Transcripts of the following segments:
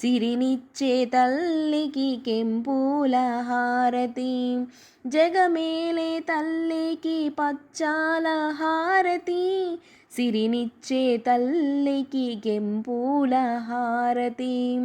సిరినిచ్చే తల్లికి కెంపుల హారతి. జగమేలే తల్లికి పచ్చాల హారతి. సిరినిచ్చే తల్లికి కెంపుల హారతి.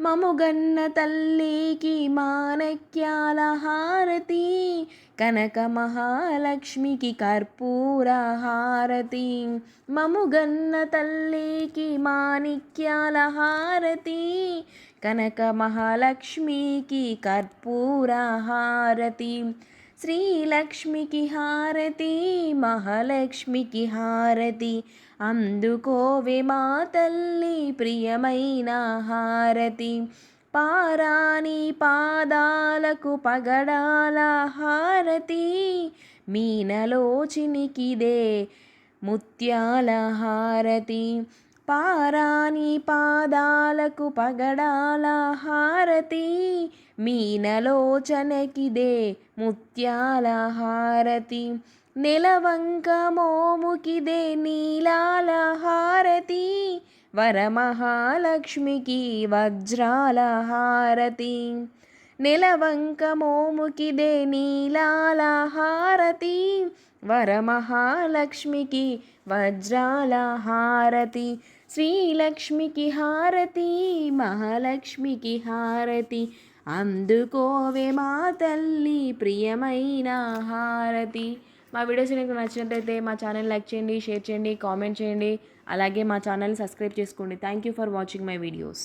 మముగన్న తల్లికి మాణక్యాల హారతి. కనక మహాలక్ష్మికి కర్పూర హారతి. మముగన్న తల్లికి మాణిక్యాల హారతి. కనక మహాలక్ష్మికి కర్పూర హారతి. శ్రీలక్ష్మికి హారతి మహాలక్ష్మికి హారతి. అందుకోవే మా తల్లి ప్రియమైన హారతి. పారాని పాదాలకు పగడాల హారతి మీనలోచినికిదే ముత్యాల హారతి. పారాని పాదాలకు పగడాల హారతి మీనలోచనకిదే ముత్యాల హారతి. నెలవంక మోముకిదే నీలాల హారతి వరమహాలక్ష్మికి వజ్రాల హారతి నెలవంక మోముకిదే నీలాల హారతి వరమహాలక్ష్మికి వజ్రాల హారతి శ్రీలక్ష్మికి హారతి మహాలక్ష్మికి హారతి. అందుకోవే మా తల్లి ప్రియమైన హారతి. మా వీడియోస్ మీకు నచ్చినట్లయితే మా ఛానల్ లైక్ చేయండి షేర్ చేయండి కామెంట్ చేయండి. అలాగే మా ఛానల్ సబ్స్క్రైబ్ చేసుకోండి. Thank you for watching my videos